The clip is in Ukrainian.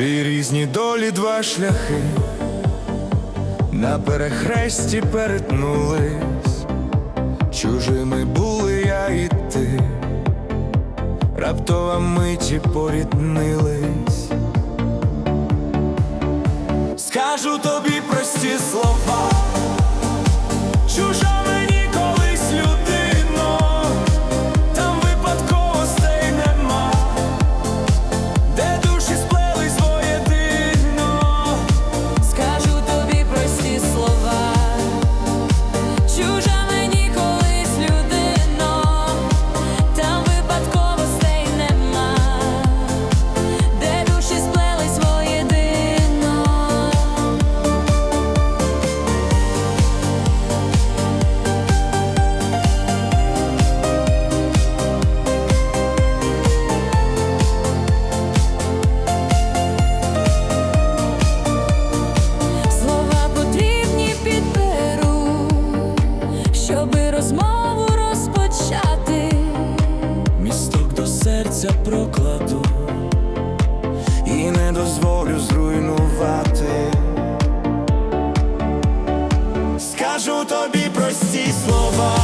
Дві різні долі, два шляхи, на перехресті перетнулись, чужими були я і ти, раптова миті поріднились. Скажу тобі прості слова, розмову розпочати. Місток до серця прокладу і не дозволю зруйнувати. Скажу тобі прості слова,